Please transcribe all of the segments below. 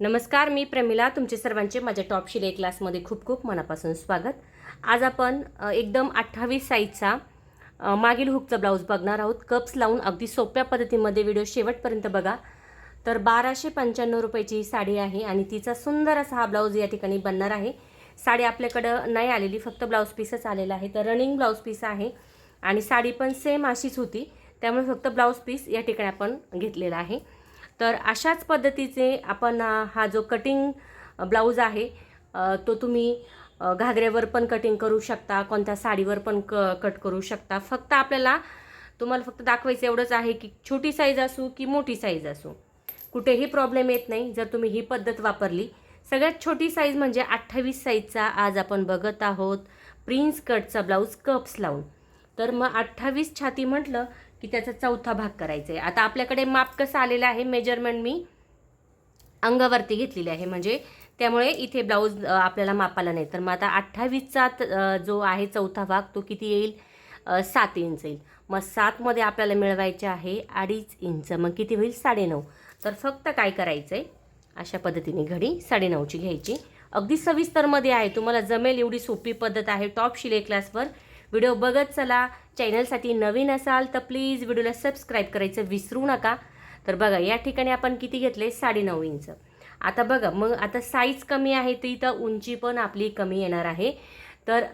नमस्कार मी प्रमिला तुमचे सर्वांचे माझ्या टॉप शिले क्लासमध्ये खूप खूप मनापासून स्वागत. आज आपण एकदम अठ्ठावीस साईजचा मागील हुकचा ब्लाऊज बघणार आहोत. कप्स लावून अगदी सोप्या पद्धतीमध्ये व्हिडिओ शेवटपर्यंत बघा. तर बाराशे पंच्याण्णव रुपयाची ही साडी आहे आणि तिचा सुंदर असा हा ब्लाऊज या ठिकाणी बनणार आहे. साडी आपल्याकडं नाही आलेली फक्त ब्लाऊज पीसच आलेला आहे. तर रनिंग ब्लाऊज पीस आहे आणि साडी पण सेम अशीच होती. त्यामुळे फक्त ब्लाऊज पीस या ठिकाणी आपण घेतलेला आहे. तर अशाच पद्धतीचे आपण हा जो कटिंग ब्लाऊज आहे तो तुम्ही घागऱ्यावर पण कटिंग करू शकता कोणत्या साडीवर पण क कट करू शकता. फक्त आपल्याला तुम्हाला फक्त दाखवायचं एवढंच आहे की छोटी साईज असू की मोठी साईज असू. कुठेही प्रॉब्लेम येत नाही जर तुम्ही ही पद्धत वापरली. सगळ्यात छोटी साईज म्हणजे अठ्ठावीस साईजचा आज आपण बघत आहोत. प्रिन्स कटचा ब्लाऊज कप्स लावून. तर मग अठ्ठावीस छाती म्हटलं की त्याचा चौथा भाग करायचा आहे आता आपल्याकडे माप कसं आलेलं आहे? मेजरमेंट मी अंगावरती घेतलेली आहे. म्हणजे त्यामुळे इथे ब्लाऊज आपल्याला मापाला नाही. तर मग आता अठ्ठावीसचा त- जो आहे चौथा भाग तो किती येईल? सात इंच येईल. मग सातमध्ये आपल्याला मिळवायचे आहे अडीच इंच. मग किती होईल? साडेनऊ. तर फक्त काय करायचं आहे अशा पद्धतीने घडी साडेनऊची घ्यायची. अगदी सविस्तरमध्ये आहे. तुम्हाला जमेल एवढी सोपी पद्धत आहे. टॉप शिले क्लासवर व्हिडिओ बघत चला. चॅनलसाठी नवीन असाल तर प्लीज व्हिडिओला सबस्क्राईब करायचं विसरू नका. तर बघा या ठिकाणी आपण किती घेतले? साडेनऊ इंच. आता बघा मग आता साईज कमी आहे तर इथं उंची पण आपली कमी येणार आहे. तर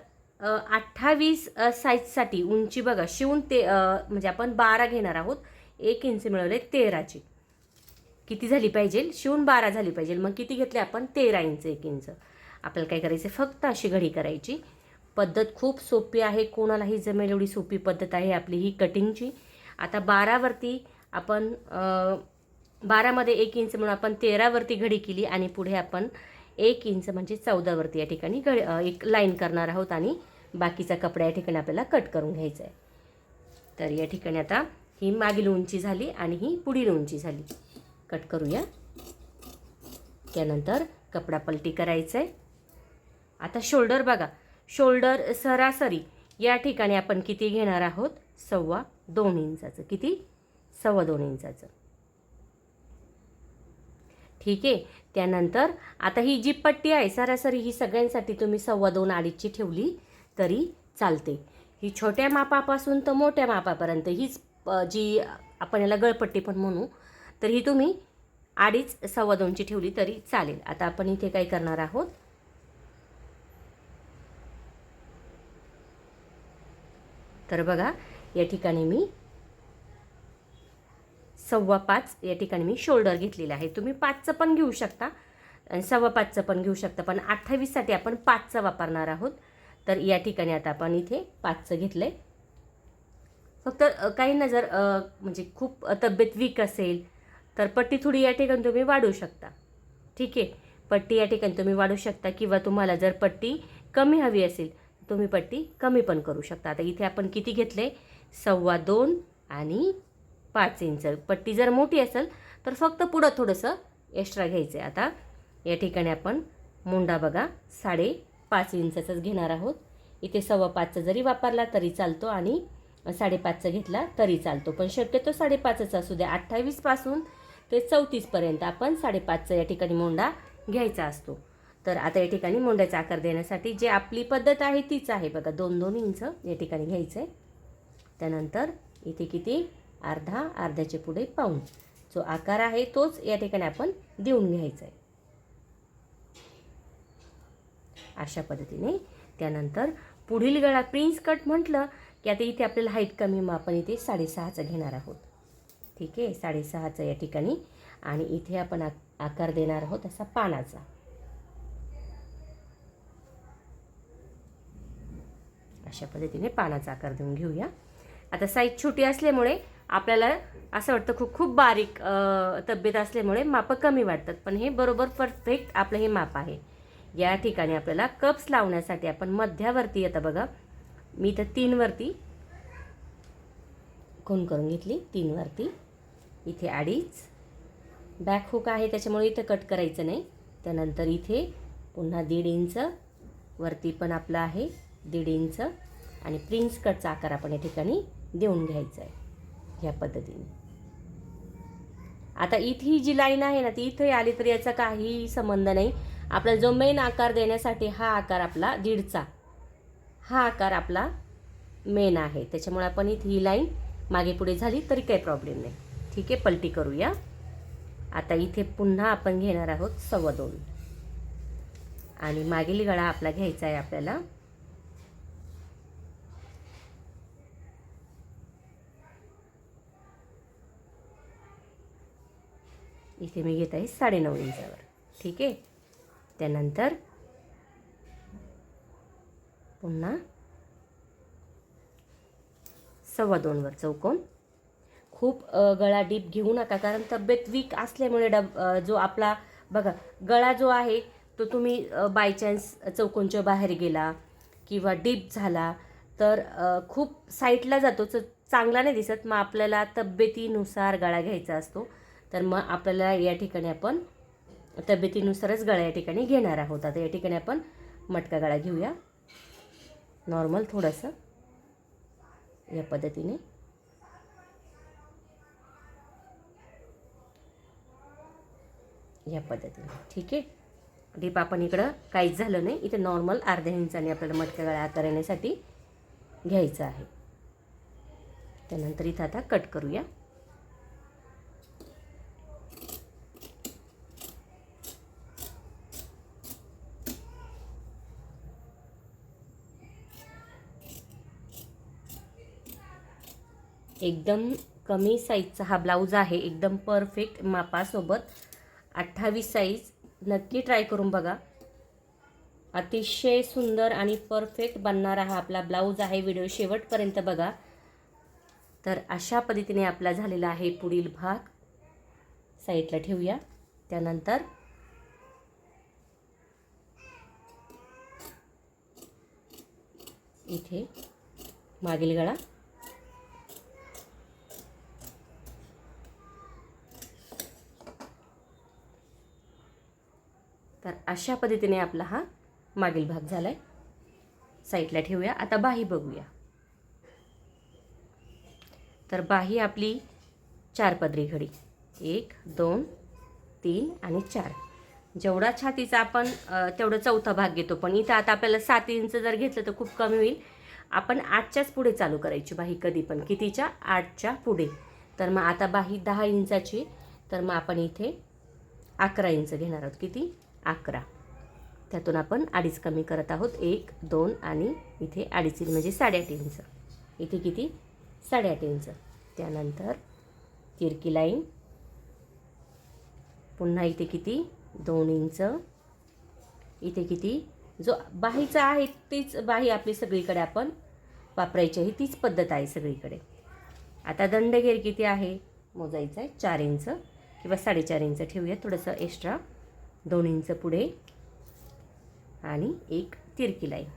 अठ्ठावीस साईजसाठी उंची बघा शिवून ते म्हणजे आपण बारा घेणार आहोत. एक इंच मिळवले तेराची. किती झाली पाहिजे? शिवून बारा झाली पाहिजे. मग किती घेतले आपण? तेरा इंच एक इंच. आपल्याला काय करायचं फक्त अशी घडी करायची. पद्धत खूप सोपी आहे. कोणालाही जमेल एवढी सोपी पद्धत आहे आपली ही कटिंगची आता बारावरती आपण बारामध्ये एक इंच म्हणून आपण तेरावरती घडी केली आणि पुढे आपण एक इंच म्हणजे चौदावरती या ठिकाणी घडी एक लाईन करणार आहोत आणि बाकीचा कपडा या ठिकाणी आपल्याला कट करून घ्यायचा आहे. तर या ठिकाणी आता ही मागील उंची झाली आणि ही पुढील उंची झाली. कट करूया. त्यानंतर कपडा पलटी करायचा आहे. आता शोल्डर बघा. शोल्डर सरासरी या ठिकाणी आपण किती घेणार आहोत? सव्वा दोन इंचाचं. किती? सव्वा दोन इंचाचं. ठीक आहे. त्यानंतर आता ही जी पट्टी आहे सरासरी ही सगळ्यांसाठी तुम्ही सव्वा दोन अडीचची ठेवली तरी चालते. ही छोट्या मापापासून तर मोठ्या मापापर्यंत हीच जी आपण याला गळपट्टी पण म्हणू तर ही तुम्ही अडीच सव्वा दोनची ठेवली तरी चालेल. आता आपण इथे काय करणार आहोत? तर बघा या ठिकाणी मी सव्वा पाच या ठिकाणी मी शोल्डर घेतलेलं आहे. तुम्ही पाचचं पण घेऊ शकता आणि सव्वा पाचचं पण घेऊ शकता पण अठ्ठावीससाठी आपण पाचचं वापरणार आहोत. तर या ठिकाणी आता आपण इथे पाचचं घेतलं आहे फक्त काहींना जर म्हणजे खूप तब्येत वीक असेल तर पट्टी थोडी या ठिकाणी तुम्ही वाढवू शकता. ठीक आहे? पट्टी या ठिकाणी तुम्ही वाढू शकता किंवा तुम्हाला जर पट्टी कमी हवी असेल तुम्ही पट्टी कमी पण करू शकता. आता इथे आपण किती घेतले? सव्वा दोन आणि पाच इंच. पट्टी जर मोठी असेल तर फक्त पुढं थोडंसं एक्स्ट्रा घ्यायचं आहे आता या ठिकाणी आपण मुंडा बघा. साडे पाच इंचाचाच घेणार आहोत. इथे सव्वा पाचचा जरी वापरला तरी चालतो आणि साडेपाचचा घेतला तरी चालतो. पण शक्यतो साडेपाचचा असू द्या अठ्ठावीसपासून ते चौतीसपर्यंत आपण साडेपाचचा या ठिकाणी मोंडा घ्यायचा असतो. तर आता या ठिकाणी मोंड्याचा आकार देण्यासाठी जे आपली पद्धत आहे तीच आहे. बघा दोन दोन इंच या ठिकाणी घ्यायचं आहे त्यानंतर इथे किती? अर्धा अर्ध्याचे पुढे पाऊन जो आकार आहे तोच या ठिकाणी आपण देऊन घ्यायचा आहे अशा पद्धतीने. त्यानंतर पुढील गळा प्रिन्स कट म्हटलं की आता इथे आपल्याला हाईट कमी मग आपण इथे साडेसहाचं घेणार आहोत. ठीक आहे? साडेसहाचं या ठिकाणी. आणि इथे आपण आ- आकार देणार आहोत असा पानाचा. अशा पद्धतीने पानाचा आकार देऊन घेऊया. आता साईज छोटी असल्यामुळे आपल्याला असं वाटतं खूप खूप बारीक तब्येत असल्यामुळे मापं कमी वाटतात. पण हे बरोबर परफेक्ट आपलं हे माप आहे. या ठिकाणी आपल्याला कप्स लावण्यासाठी आपण मध्यावरती आता बघा मी इथं तीनवरती खून करून घेतली. तीनवरती इथे अडीच. बॅक हुक आहे त्याच्यामुळे इथं कट करायचं नाही. त्यानंतर इथे पुन्हा दीड इंच. वरती पण आपलं आहे. दीड इंच आणि प्रिन्स कटचा आकार आपण या ठिकाणी देऊन घ्यायचा आहे ह्या पद्धतीने. आता इथे ही जी लाईन आहे ना ती इथे आली तर याचा काही संबंध नाही. आपला जो मेन आकार देण्यासाठी हा आकार आपला दीडचा हा आकार आपला मेन आहे. त्याच्यामुळे आपण इथे ही लाईन मागे पुढे झाली तरी काही प्रॉब्लेम नाही. ठीक आहे पलटी करूया. आता इथे पुन्हा आपण घेणार आहोत सव्वा दोन. आणि मागील गळा आपला घ्यायचा आहे आपल्याला इथे मी घेत आहे साडेनऊ इंचावर. ठीक आहे? त्यानंतर पुन्हा सव्वा दोनवर चौकोन. खूप गळा डीप घेऊ नका कारण तब्येत वीक असल्यामुळे डब जो आपला बघा गळा जो आहे तो तुम्ही बाय चान्स चौकोनच्या बाहेर गेला किंवा डीप झाला तर खूप साईटला जातो. तर चांगला नाही दिसत मग आपल्याला तब्येतीनुसार गळा घ्यायचा असतो. तर मग आपल्याला या ठिकाणी आपण तब्येतीनुसारच गळा या ठिकाणी घेणार आहोत. आता या ठिकाणी आपण मटका गळा घेऊया. नॉर्मल थोडंसं. या पद्धतीने. या पद्धतीने. ठीक आहे? डीप आपण इकडं काहीच झालं नाही. इथे नॉर्मल अर्ध्या इंचाने आपल्याला मटका गळा आकार येण्यासाठी घ्यायचं आहे. त्यानंतर इथं आता कट करूया. एकदम कमी साईजचा हा ब्लाऊज आहे. एकदम परफेक्ट मापासोबत. अठ्ठावीस साईज नक्की ट्राय करून बघा. अतिशय सुंदर आणि परफेक्ट बनणारा हा आपला ब्लाऊज आहे. व्हिडिओ शेवटपर्यंत बघा. तर अशा पद्धतीने आपला झालेला आहे पुढील भाग. साईडला ठेवूया. त्यानंतर इथे मागील गळा. तर अशा पद्धतीने आपला हा मागील भाग झाला आहे साईडला ठेवूया. आता बाही बघूया. तर बाही आपली चार पदरी घडी. एक दोन तीन आणि चार. जेवढा छातीचा आपण तेवढा तेवढं चौथा भाग घेतो पण इथं आता आपल्याला सात इंच जर घेतलं तर खूप कमी होईल. आपण आठच्याच पुढे चालू करायची बाही कधी पण. कितीच्या? आठच्या पुढे. तर मग आता बाही दहा इंचाची. तर मग आपण इथे अकरा इंच घेणार आहोत. किती? अकरा. त्यातून आपण अडीच कमी करत आहोत. एक दोन आणि इथे अडीच इंच म्हणजे साडेआठ इंच. इथे किती? साडेआठ इंच. त्यानंतर तिरकी लाईन. पुन्हा इथे किती? दोन इंच. इथे किती? जो बाहीचा आहे तीच बाही आपली सगळीकडे आपण वापरायची आहे. तीच पद्धत आहे सगळीकडे. आता दंडघेर किती आहे? मोजायचं आहे चार इंच किंवा साडेचार इंच. ठेवूया थोडंसं एक्स्ट्रा दोन इंच पुढे आणि एक तिरकी लाईन.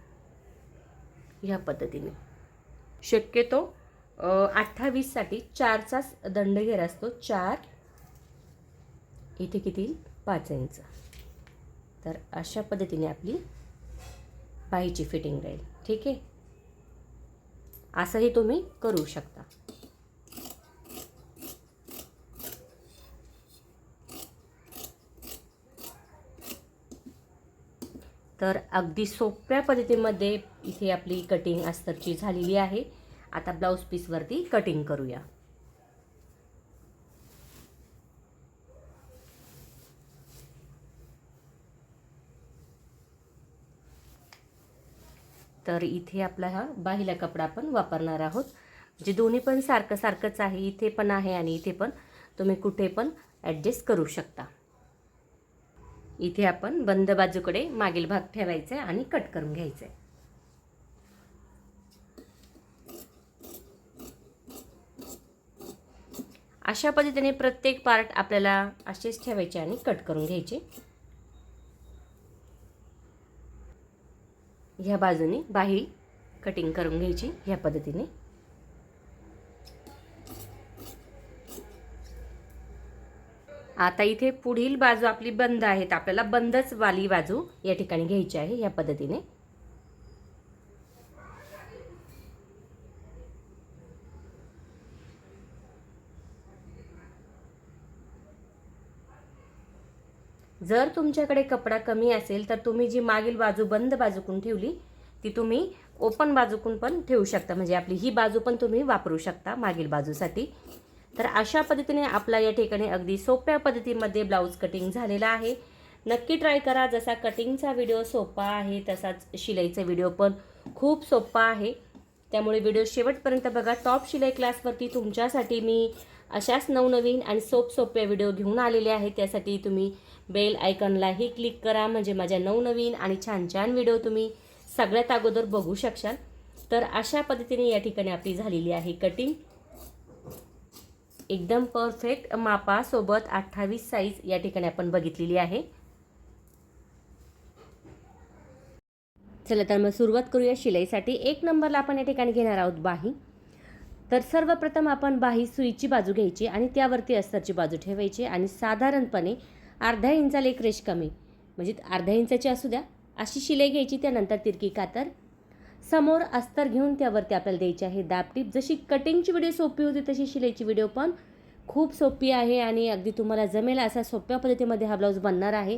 ह्या पद्धतीने. शक्यतो अठ्ठावीससाठी चारचाच दंडघेर असतो. चार इथे किती? पाच इंच. तर अशा पद्धतीने आपली बाईची फिटिंग राहील. ठीक आहे? असंही तुम्ही करू शकता. तर अगदी सोप्या पद्धतीमध्ये इथे आपली कटिंग अस्तरची झालेली आहे. आता ब्लाऊज पीसवरती कटिंग करूया. तर इथे आपला हा बाहिला कपडा आपण वापरणार आहोत. जे दोन्ही पण सारखं सारखंच आहे इथे पण आहे आणि इथे पण तुम्ही कुठे पण ॲडजस्ट करू शकता. इथे आपण बंद बाजूकडे मागील भाग ठेवायचा आहे आणि कट करून घ्यायचं. आहे अशा पद्धतीने प्रत्येक पार्ट आपल्याला असेच ठेवायचे आणि कट करून घ्यायचे. ह्या बाजूने बाही कटिंग करून घ्यायची ह्या पद्धतीने. आता इथे पुढील बाजू आपली बंद आहे तर आपल्याला बंदच वाली बाजू या ठिकाणी घ्यायची आहे या पद्धतीने. जर तुमच्याकडे कपडा कमी असेल तर तुम्ही जी मागील बाजू बंद बाजूकून ठेवली ती तुम्ही ओपन बाजूकून पण ठेवू शकता. म्हणजे आपली ही बाजू पण तुम्ही वापरू शकता मागील बाजूसाठी. तर अशा पद्धतीने आपला या ठिकाणी अगदी सोप्या पद्धतीमध्ये ब्लाऊज कटिंग झालेला आहे. नक्की ट्राय करा. जसा कटिंगचा व्हिडिओ सोपा आहे तसाच शिलाईचा व्हिडिओ पण खूप सोपा आहे. त्यामुळे व्हिडिओ शेवटपर्यंत बघा. टॉप शिलाई क्लासवरती तुमच्यासाठी मी अशाच नवनवीन आणि सोप सोप्या व्हिडिओ घेऊन आलेले आहे त्यासाठी तुम्ही बेल आयकॉनलाही क्लिक करा. म्हणजे माझ्या नवनवीन आणि छान छान व्हिडिओ तुम्ही सगळ्यात अगोदर बघू शकशाल. तर अशा पद्धतीने या ठिकाणी आपली झालेली आहे कटिंग एकदम परफेक्ट मापासोबत अठ्ठावीस साईज या ठिकाणी आपण बघितलेली आहे. चला तर मग सुरुवात करूया शिलाईसाठी. एक नंबरला आपण या ठिकाणी घेणार आहोत बाही. तर सर्वप्रथम आपण बाही सुईची बाजू घ्यायची आणि त्यावरती अस्तरची बाजू ठेवायची आणि साधारणपणे अर्ध्या इंचाला एक रेश कमी म्हणजे अर्ध्या इंचाची असू द्या अशी शिलाई घ्यायची त्यानंतर तिरकी कातर समोर अस्तर घेऊन त्यावरती आपल्याला द्यायची आहे दाबटीप जशी कटिंगची व्हिडिओ सोपी होती तशी शिलाईची व्हिडिओ पण खूप सोपी आहे आणि अगदी तुम्हाला जमेल असा सोप्या पद्धतीमध्ये हा ब्लाऊज बनणार आहे.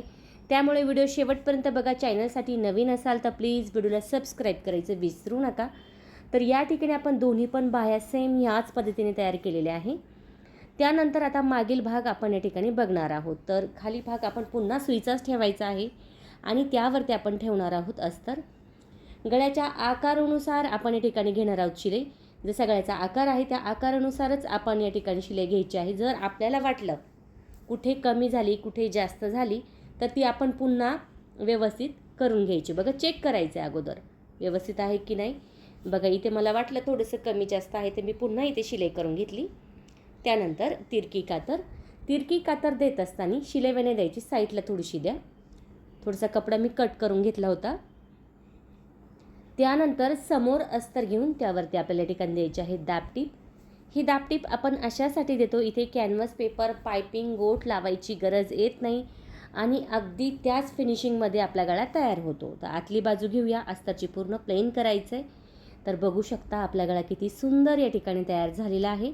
त्यामुळे व्हिडिओ शेवटपर्यंत बघा. चॅनलसाठी नवीन असाल तर प्लीज व्हिडिओला सबस्क्राईब करायचं विसरू नका. तर या ठिकाणी आपण दोन्ही पण बाह्या सेम ह्याच पद्धतीने तयार केलेल्या आहे. त्यानंतर आता मागील भाग आपण या ठिकाणी बघणार आहोत. तर खाली भाग आपण पुन्हा सुईचाच ठेवायचा आहे आणि त्यावरती आपण ठेवणार आहोत अस्तर. गळ्याच्या आकारानुसार आपण या ठिकाणी घेणार आहोत शिलाई. जसा गळ्याचा आकार आहे त्या आकारानुसारच आपण या ठिकाणी शिलाई घ्यायची आहे. जर आपल्याला वाटलं कुठे कमी झाली कुठे जास्त झाली तर ती आपण पुन्हा व्यवस्थित करून घ्यायची. बघा चेक करायचं आहे अगोदर. व्यवस्थित आहे की नाही? बघा इथे मला वाटलं थोडंसं कमी जास्त आहे ते मी पुन्हा इथे शिलाई करून घेतली. त्यानंतर तिरकी कातर. तिरकी कातर देत असताना शिलेवेने द्यायची. साईडला थोडीशी द्या. थोडासा कपडा मी कट करून घेतला होता. त्यानंतर समोर अस्तर घेऊन त्यावरती आपल्याला ठिकाणी द्यायचे आहे दाबटीप ही दाबटीप आपण अशासाठी देतो इथे कॅनव्हस पेपर पायपिंग गोट लावायची गरज येत नाही आणि अगदी त्याच फिनिशिंगमध्ये आपला गळा तयार होतो. तर आतली बाजू घेऊया अस्तरची पूर्ण प्लेन करायचं आहे तर बघू शकता आपला गळा किती सुंदर या ठिकाणी तयार झालेला आहे.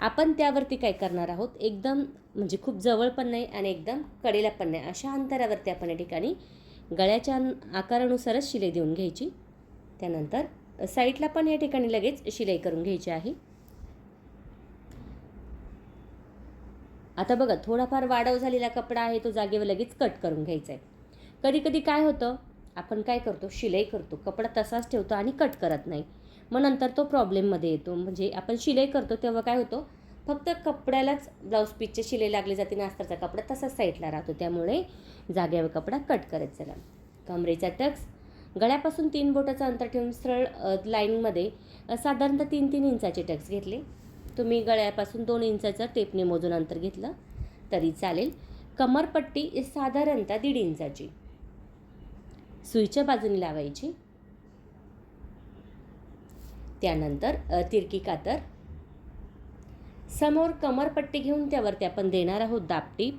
आपण त्यावरती काय करणार आहोत? एकदम म्हणजे खूप जवळ पण नाही आणि एकदम कडेला पण नाही. अशा अंतरावरती आपण या ठिकाणी गळ्याच्या आकारानुसारच शिलाई देऊन घ्यायची. त्यानंतर साईडला पण या ठिकाणी लगेच शिलाई करून घ्यायची आहे. आता बघा थोडाफार वाढव झालेला कपडा आहे तो जागेवर लगेच कट करून घ्यायचा आहे. कधी कधी काय होतं आपण काय करतो शिलाई करतो कपडा तसाच ठेवतो आणि कट करत नाही. मग नंतर तो प्रॉब्लेममध्ये येतो. म्हणजे आपण शिलाई करतो तेव्हा काय होतो फक्त कपड्यालाच ब्लाऊज पीसचे शिलाई लागली जाते नास्तरचा कपडा तसाच साईडला राहतो. त्यामुळे जागेवर कपडा कट करत चला. कमरेचा टक्स गळ्यापासून तीन बोटाचं अंतर ठेवून सरळ लाईनमध्ये साधारणतः तीन तीन इंचाचे टक्स घेतले. तुम्ही गळ्यापासून दोन इंचाचं टेपने मोजून अंतर घेतलं तरी चालेल. कमरपट्टी साधारणतः दीड इंचाची. सुईच्या बाजूने लावायची. त्यानंतर तिरकी कातर. समोर कमरपट्टी घेऊन त्यावरती आपण देणार आहोत दापटीप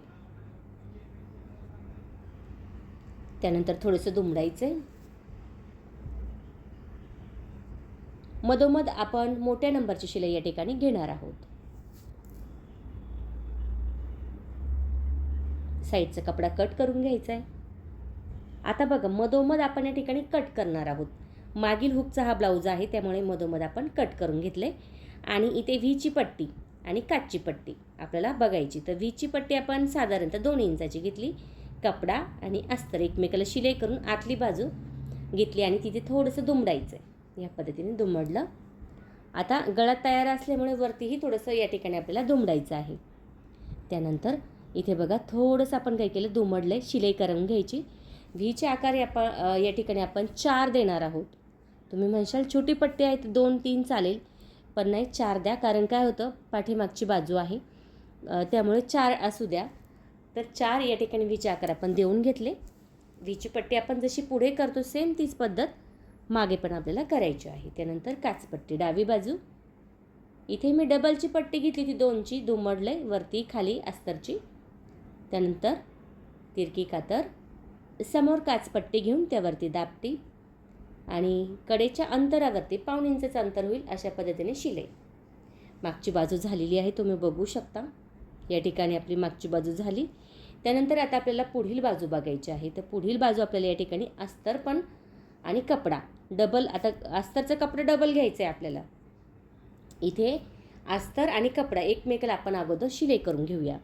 त्यानंतर थोडंसं दुमडायचं मधोमध आपण मोठ्या नंबरची शिलाई या ठिकाणी घेणार आहोत. साईडचा कपडा कट करून घ्यायचा आहे. आता बघा मधोमध आपण या ठिकाणी कट करणार आहोत. मागील हुकचा हा ब्लाऊज आहे त्यामुळे मधोमध आपण कट करून घेतले आणि इथे व्हीची पट्टी आणि काचची पट्टी आपल्याला बघायची. तर व्हीची पट्टी आपण साधारणतः दोन इंचाची घेतली. कपडा आणि अस्तर. एकमेकाला शिलाई करून आतली बाजू घेतली आणि तिथे थोडंसं दुमडायचं आहे या पद्धतीने दुमडलं. आता गळा तयार असल्यामुळे वरतीही थोडंसं या ठिकाणी आपल्याला दुमडायचं आहे. त्यानंतर इथे बघा थोडंसं आपण काय केलं दुमडलं आहे शिलाई करून घ्यायची. व्हीचे आकार आपण या ठिकाणी आपण चार देणार आहोत. तुम्ही म्हणशाल छोटी पट्टी आहे तर दोन तीन चालेल. पण नाही चार द्या कारण काय होतं पाठीमागची बाजू आहे. त्यामुळे चार असू द्या. तर चार या ठिकाणी व्हीचे आकार आपण देऊन घेतले. व्हीची पट्टी आपण जशी पुढे करतो सेम तीच पद्धत. मागे पण आपल्याला करायची आहे. त्यानंतर काचपट्टी डावी बाजू. इथे मी डबलची पट्टी घेतली ती दोनची दुमडले वरती खाली अस्तरची. त्यानंतर तिरकी कातर. समोर काचपट्टी घेऊन त्यावरती दाबटी आणि कडेच्या अंतरावरती पाऊण इंचचं अंतर होईल अशा पद्धतीने शिलाई. मागची बाजू झालेली आहे तुम्ही बघू शकता. या ठिकाणी आपली मागची बाजू झाली. त्यानंतर आता आपल्याला पुढील बाजू बघायची आहे. तर पुढील बाजू आपल्याला या ठिकाणी अस्तर पण आणि कपडा डबल आता अस्तरचं कपडं डबल घ्यायचं आहे आपल्याला. इथे अस्तर आणि कपडा एकमेकाला आपण अगोदर शिलाई करून घेऊया.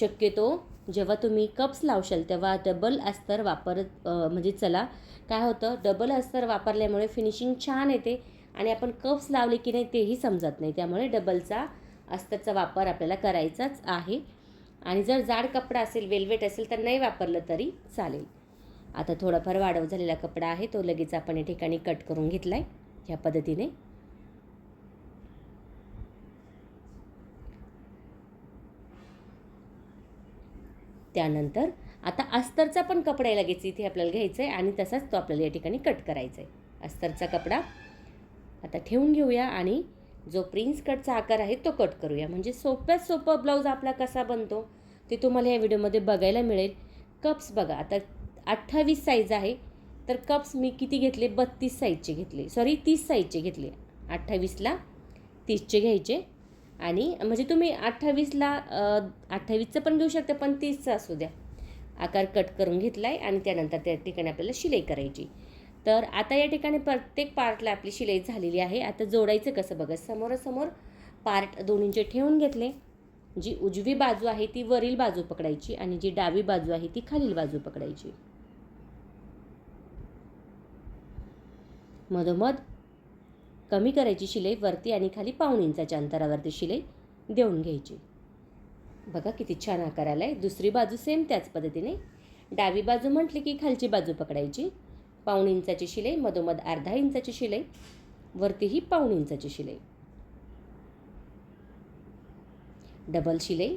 शक्यतो जेव्हा तुम्ही कप्स लावशाल तेव्हा डबल अस्तर वापरत म्हणजे चला काय होतं डबल अस्तर वापरल्यामुळे फिनिशिंग छान येते आणि आपण कप्स लावले की नाही तेही समजत नाही. त्यामुळे डबलचा अस्तरचा वापर आपल्याला करायचाच आहे. आणि जर जाड कपडा असेल वेल्वेट असेल तर नाही वापरलं तरी चालेल. आता थोडाफार वाढव झालेला कपडा आहे तो लगेच आपण या ठिकाणी कट करून घेतला आहे ह्या पद्धतीने. त्यानंतर आता अस्तरचा पण कपडा आहे लगेच इथे आपल्याला घ्यायचा आहे आणि तसाच तो आपल्याला या ठिकाणी कट करायचा आहे अस्तरचा कपडा आता ठेवून घेऊया आणि जो प्रिन्स कटचा आकार आहे तो कट करूया. म्हणजे सोप्यात सोपं ब्लाऊज आपला कसा बनतो ते तुम्हाला या व्हिडिओमध्ये बघायला मिळेल. कप्स बघा आता अठ्ठावीस साईज आहे. तर कप्स मी किती घेतले? बत्तीस साईजचे घेतले. सॉरी तीस साईजचे घेतले. अठ्ठावीसला तीसचे घ्यायचे. आणि म्हणजे तुम्ही अठ्ठावीसला अठ्ठावीसचं पण घेऊ शकता पण तीसचं असू द्या. आकार कट करून घेतला आहे आणि त्यानंतर त्या ठिकाणी आपल्याला शिलाई करायची. तर आता या ठिकाणी प्रत्येक पार्टला आपली शिलाई झालेली आहे. आता जोडायचं कसं? बघा समोरासमोर पार्ट दोन इंच ठेवून घेतले. जी उजवी बाजू आहे ती वरील बाजू पकडायची आणि जी डावी बाजू आहे ती खालील बाजू पकडायची. मधोमध. कमी करायची शिलाई वरती आणि खाली पाऊण इंचाच्या अंतरावरती शिलाई देऊन घ्यायची. बघा किती छान आकार आला आहे दुसरी बाजू सेम त्याच पद्धतीने. डावी बाजू म्हटली की खालची बाजू पकडायची. पाऊण इंचाची शिलाई मधोमध अर्धा इंचाची शिलाई वरतीही पाऊण इंचाची शिलाई. डबल शिलाई.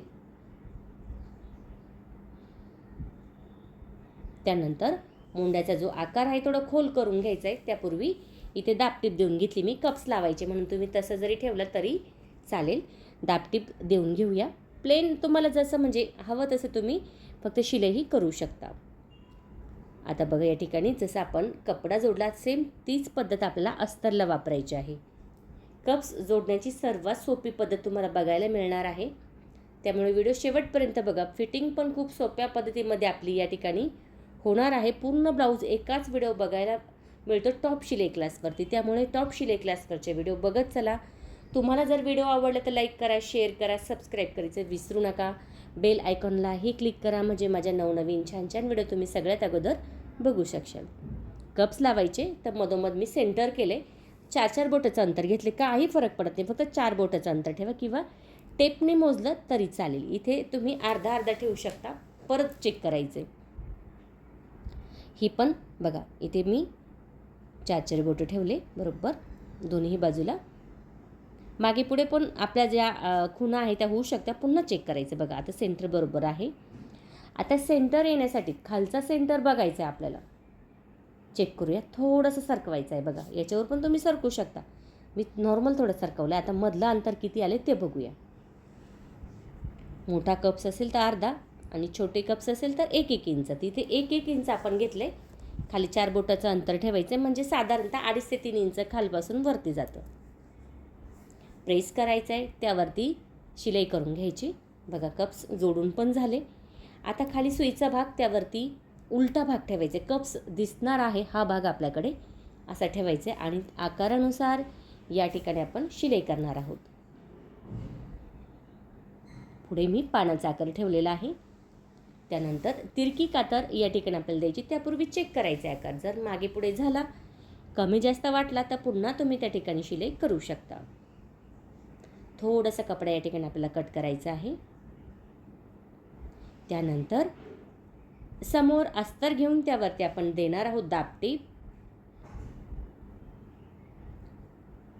त्यानंतर मुंड्याचा जो आकार आहे थोडा खोल करून घ्यायचा आहे त्यापूर्वी इथे दापटीप देऊन घेतली मी. कप्स लावायचे म्हणून तुम्ही तसं जरी ठेवलं तरी चालेल. दापटीप देऊन घेऊया. प्लेन तुम्हाला जसं म्हणजे हवं तसं तुम्ही फक्त शिलाईही करू शकता. आता बघा या ठिकाणी जसं आपण कपडा जोडला सेम तीच पद्धत आपल्याला अस्तरला वापरायची आहे. कप्स जोडण्याची सर्वात सोपी पद्धत तुम्हाला बघायला मिळणार आहे. त्यामुळे व्हिडिओ शेवटपर्यंत बघा. फिटिंग पण खूप सोप्या पद्धतीमध्ये आपली या ठिकाणी होणार आहे. पूर्ण ब्लाऊज एकाच व्हिडिओ बघायला मिळतो टॉप शिले क्लासवरती त्यामुळे टॉप शिले क्लासवरचे व्हिडिओ बघत चला. तुम्हाला जर व्हिडिओ आवडला तर लाईक करा शेअर करा सबस्क्राईब करायचं विसरू नका. बेल आयकॉनलाही क्लिक करा म्हणजे माझ्या नवनवीन छान छान व्हिडिओ तुम्ही सगळ्यात अगोदर बघू शकशाल. कप्स लावायचे तर मधोमध मी सेंटर केले. चार चार बोटाचं अंतर घेतले. काही फरक पडत नाही. फक्त चार बोटाचं अंतर ठेवा किंवा टेपने मोजलं तरी चालेल. इथे तुम्ही अर्धा अर्धा ठेवू शकता. परत चेक करायचे ही पण बघा इथे मी चार चार बोटं ठेवले बरोबर? दोन्ही बाजूला. मागे पुढे पण आपल्या ज्या खुणा आहेत त्या होऊ शकत्या पुन्हा चेक करायचं बघा. आता सेंटर बरोबर आहे. आता सेंटर येण्यासाठी खालचा सेंटर बघायचा आहे आपल्याला. चेक करूया. थोडंसं सरकवायचं आहे बघा. याच्यावर पण तुम्ही सरकू शकता. मी नॉर्मल थोडं सरकवलं आहे आता मधलं अंतर किती आले ते बघूया. मोठा कप्स असेल तर अर्धा. आणि छोटे कप्स असेल तर एक एक इंच. तिथे एक एक इंच आपण घेतले खाली चार बोटाचं अंतर ठेवायचं म्हणजे साधारणतः अडीच ते तीन इंच खालपासून वरती जातं. प्रेस करायचं आहे त्यावरती शिलाई करून घ्यायची. बघा कप्स जोडून पण झाले. आता खाली सुईचा भाग त्यावरती उलटा भाग ठेवायचे कप्स दिसणार आहे हा भाग आपल्याकडे असा ठेवायचा आहे आणि आकारानुसार या ठिकाणी आपण शिलाई करणार आहोत. पुढे मी पानाचा आकार ठेवलेला आहे. त्यानंतर तिरकी कातर या ठिकाणी आपल्याला द्यायची. त्यापूर्वी चेक करायचा आकार. जर मागे पुढे झाला कमी जास्त वाटला तर पुन्हा तुम्ही त्या ठिकाणी शिलाई करू शकता. थोडासा कपडा या ठिकाणी आपल्याला कट करायचा आहे. त्यानंतर समोर अस्तर घेऊन त्यावरती आपण देणार आहोत दापटी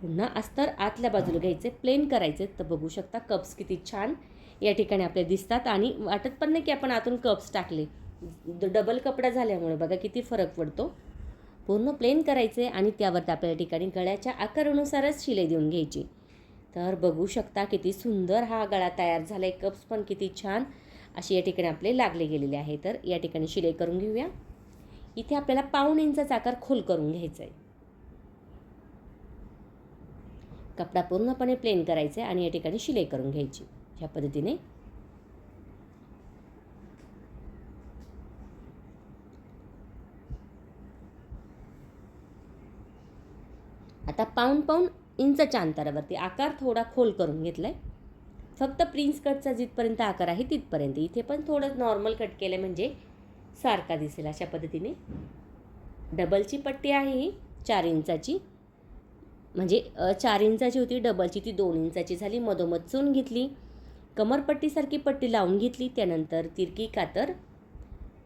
पुन्हा अस्तर आतल्या बाजूला घ्यायचे प्लेन करायचे तर बघू शकता कप्स किती छान या ठिकाणी आपल्या दिसतात. आणि वाटत पण नाही की आपण आतून कप्स टाकले. डबल कपडा झाल्यामुळे बघा किती फरक पडतो. पूर्ण प्लेन करायचे आणि त्यावर आपल्या ठिकाणी गळ्याच्या आकारानुसारच शिलाई देऊन घ्यायची. तर बघू शकता किती सुंदर हा गळा तयार झाला आहे कप्स पण किती छान असे या ठिकाणी आपले लागले गेलेले आहे. तर या ठिकाणी शिलाई करून घेऊया. इथे आपल्याला पाऊण इंचाचा आकार खोल करून घ्यायचा आहे कपडा पूर्णपणे प्लेन करायचा आहे आणि या ठिकाणी शिलाई करून घ्यायची. ह्या पद्धतीने. आता पाऊण पाऊण इंचच्या अंतरावरती आकार थोडा खोल करून घेतला आहे फक्त प्रिन्स कटचा जिथपर्यंत आकार आहे तिथपर्यंत. इथे पण थोडं नॉर्मल कट केलं म्हणजे सारखा दिसेल अशा पद्धतीने. डबलची पट्टी आहे ही चार इंचाची. म्हणजे चार इंचाची होती डबलची ती दोन इंचाची झाली. मधोमध चून घेतली. कमरपट्टीसारखी पट्टी लावून घेतली त्यानंतर तिरकी कातर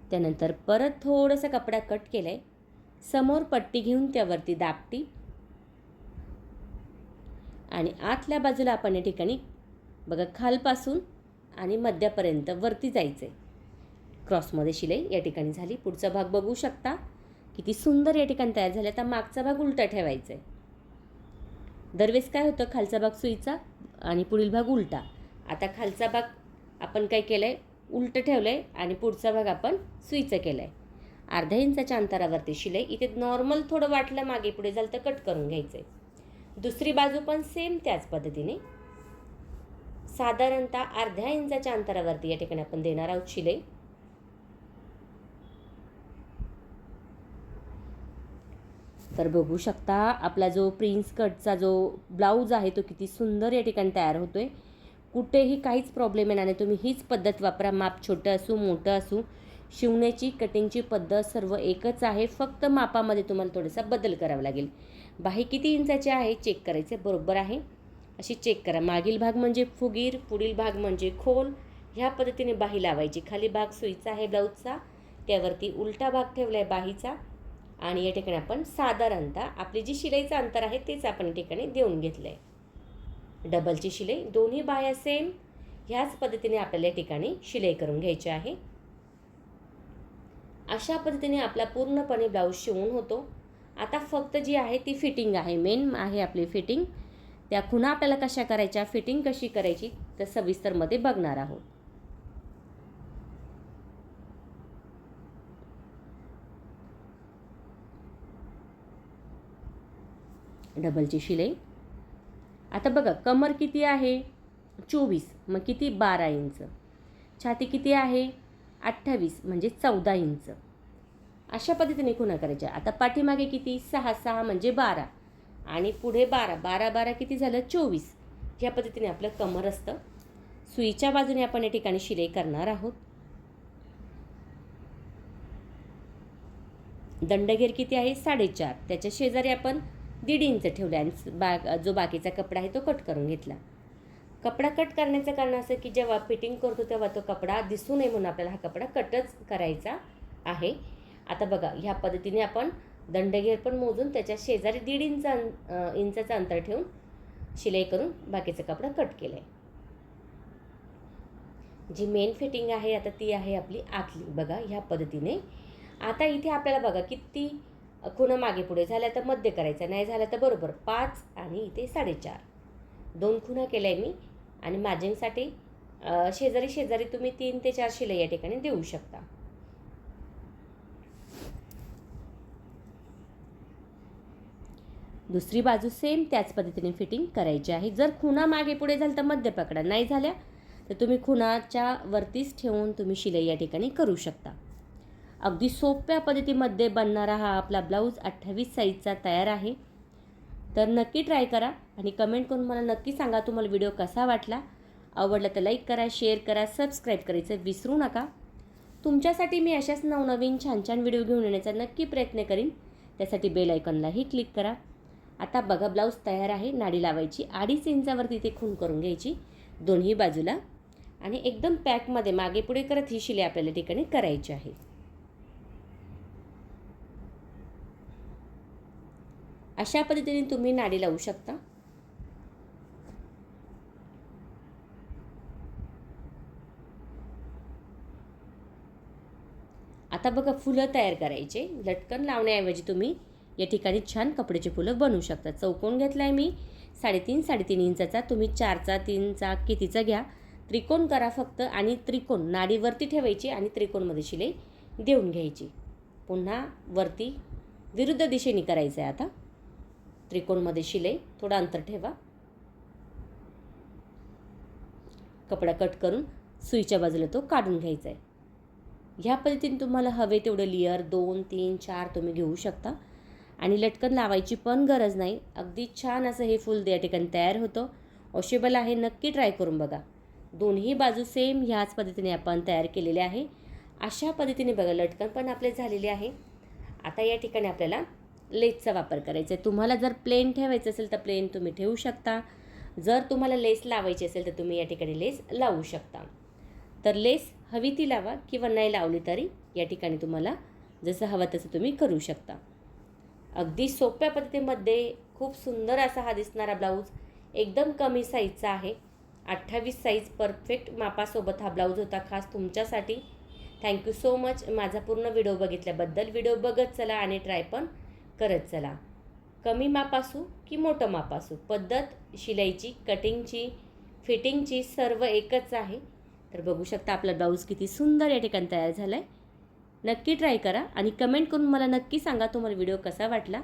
त्यानंतर परत थोडंसं कपडा कट केलं आहे समोर पट्टी घेऊन त्यावरती दापटी. आणि आतल्या बाजूला आपण या ठिकाणी बघा खालपासून आणि मध्यापर्यंत वरती जायचं आहे क्रॉसमध्ये शिलाई या ठिकाणी झाली. पुढचा भाग बघू शकता. किती सुंदर या ठिकाणी तयार झाला आता मागचा भाग उलटा ठेवायचा आहे दरवेळेस काय होतं? खालचा भाग सुईचा आणि पुढील भाग उलटा. आता खालचा भाग आपण काय केलं आहे उलटं ठेवलं आहे आणि पुढचा भाग आपण सुईचं केलं आहे अर्ध्या इंचाच्या अंतरावरती शिलाई. इथे नॉर्मल थोडं वाटलं मागे पुढे झालं तर कट करून घ्यायचं आहे दुसरी बाजू पण सेम त्याच पद्धतीने. साधारणतः अर्ध्या इंचाच्या अंतरावरती या ठिकाणी आपण देणार आहोत शिलाई. तर बघू शकता आपला जो प्रिन्स कटचा जो ब्लाऊज आहे तो किती सुंदर या ठिकाणी तयार होतो आहे कुठेही काहीच प्रॉब्लेम येणार नाही. तुम्ही हीच पद्धत वापरा. माप छोटं असू मोठं असू. शिवण्याची कटिंगची पद्धत सर्व एकच आहे. फक्त मापामध्ये तुम्हाला थोडासा बदल करावा लागेल. बाही किती इंचाची आहे? चेक करायचे. बरोबर आहे. अशी चेक करा. मागील भाग म्हणजे फुगीर पुढील भाग म्हणजे खोल. ह्या पद्धतीने बाही लावायची. खाली भाग सुईचा आहे ब्लाऊजचा. त्यावरती उलटा भाग ठेवला आहे बाहीचा. आणि या ठिकाणी आपण साधारणतः आपली जी शिलाईचं अंतर आहे तेच आपण या ठिकाणी देऊन घेतलं आहे डबलची शिलाई दोन्ही बाया सेम. ह्याच पद्धतीने आपल्याला या ठिकाणी शिलाई करून घ्यायची आहे. अशा पद्धतीने आपला पूर्णपणे ब्लाऊज शिवून होतो. आता फक्त जी आहे ती फिटिंग आहे मेन आहे आपली फिटिंग. त्या खुणा आपल्याला कशा करायच्या फिटिंग कशी करायची तर सविस्तरमध्ये बघणार आहोत. डबलची शिलाई. आता बघा कमर किती आहे? चोवीस. मग किती? बारा इंच. छाती किती आहे? अठ्ठावीस म्हणजे चौदा इंच. अशा पद्धतीने खुणा करायच्या. आता पाठीमागे किती? सहा सहा म्हणजे बारा. आणि पुढे बारा. बारा बारा किती झालं? चोवीस. ह्या पद्धतीने आपलं कमर असतं. सुईच्या बाजूने आपण या ठिकाणी शिलाई करणार आहोत. दंडगेर किती आहे? साडेचार. त्याच्या शेजारी आपण दीड इंच ठेवलं आणि बाग जो बाकीचा कपडा आहे तो कट करून घेतला. कपडा कट करण्याचं कारण असं की जेव्हा फिटिंग करतो तेव्हा तो कपडा दिसू नये म्हणून आपल्याला हा कपडा कटच करायचा आहे. आता बघा ह्या पद्धतीने आपण दंडघेर पण मोजून त्याच्या शेजारी दीड इंच अं, इंचाचं अंतर ठेवून शिलाई करून बाकीचा कपडा कट केला आहे जी मेन फिटिंग आहे आता ती आहे आपली आतली. बघा ह्या पद्धतीने. आता इथे आपल्याला बघा किती खुणं मागे पुढे झाल्या तर मध्य करायचं नाही झालं तर बरोबर पाच आणि इथे साडेचार. दोन खुणा केल्या आहे मी आणि माजिंगसाठी शेजारी शेजारी तुम्ही तीन ते चार शिलाई या ठिकाणी देऊ शकता. दुसरी बाजू सेम त्याच पद्धतीने फिटिंग करायची आहे. जर खुणा मागे पुढे झालं तर मध्य पकडा नाही झाल्या तर तुम्ही खुणाच्या वरतीच ठेवून तुम्ही शिलाई या ठिकाणी करू शकता. अगदी सोप्या पद्धतीमध्ये बनणारा हा आपला ब्लाऊज अठ्ठावीस साईजचा तयार आहे. तर नक्की ट्राय करा आणि कमेंट करून मला नक्की सांगा तुम्हाला व्हिडिओ कसा वाटला. आवडला तर लाईक करा शेअर करा सबस्क्राईब करायचं विसरू नका. तुमच्यासाठी मी अशाच नवनवीन छान छान व्हिडिओ घेऊन येण्याचा नक्की प्रयत्न करीन. त्यासाठी बेल आयकॉनलाही क्लिक करा. आता बघा ब्लाऊज तयार आहे. नाडी लावायची अडीच इंचावरती ते खून करून घ्यायची दोन्ही बाजूला. आणि एकदम पॅकमध्ये मागे पुढे करत ही शिले आपल्याला ठिकाणी करायची आहे. अशा पद्धतीने तुम्ही नाडी लावू शकता. आता बघा फुलं तयार करायचे. लटकन लावण्याऐवजी तुम्ही या ठिकाणी छान कपड्याची फुलं बनवू शकता. चौकोन घेतला आहे मी. साडेतीन साडेतीन इंचाचा. तुम्ही चारचा तीनचा कितीचा घ्या. त्रिकोण करा फक्त आणि त्रिकोण नाडीवरती ठेवायची आणि त्रिकोणमध्ये शिलाई देऊन घ्यायची. पुन्हा वरती विरुद्ध दिशेने करायचं आहे आता. त्रिकोणमध्ये शिलाई थोडं अंतर ठेवा. कपडा कट करून सुईच्या बाजूला तो काढून घ्यायचा आहे ह्या पद्धतीने तुम्हाला हवे तेवढं लेअर दोन तीन चार तुम्ही घेऊ शकता. आणि लटकन लावायची पण गरज नाही. अगदी छान असं हे फूल या ठिकाणी तयार होतं. वॉशेबल आहे नक्की ट्राय करून बघा. दोन्ही बाजू सेम ह्याच पद्धतीने आपण तयार केलेले आहे. अशा पद्धतीने बघा लटकन पण आपले झालेले आहे. आता या ठिकाणी आपल्याला लेसचा वापर करायचा आहे. तुम्हाला जर प्लेन ठेवायचं असेल तर प्लेन तुम्ही ठेवू शकता. जर तुम्हाला लेस लावायची असेल तर तुम्ही या ठिकाणी लेस लावू शकता. तर लेस हवी ती लावा किंवा नाही लावली तरी या ठिकाणी तुम्हाला जसं हवं तसं तुम्ही करू शकता. अगदी सोप्या पद्धतीमध्ये खूप सुंदर असा हा दिसणारा ब्लाऊज एकदम कमी साईजचा आहे. अठ्ठावीस साईज परफेक्ट मापासोबत हा ब्लाऊज होता खास तुमच्यासाठी. थँक्यू सो मच माझा पूर्ण व्हिडिओ बघितल्याबद्दल व्हिडिओ बघत चला आणि ट्राय पण करत चला. कमी माप असू की मोठं माप असू पद्धत शिलाईची कटिंगची फिटिंगची सर्व एकच आहे. तर बघू शकता आपला ब्लाऊज किती सुंदर या ठिकाणी तयार झाला आहे नक्की ट्राय करा आणि कमेंट करून मला नक्की सांगा तुम्हाला व्हिडिओ कसा वाटला.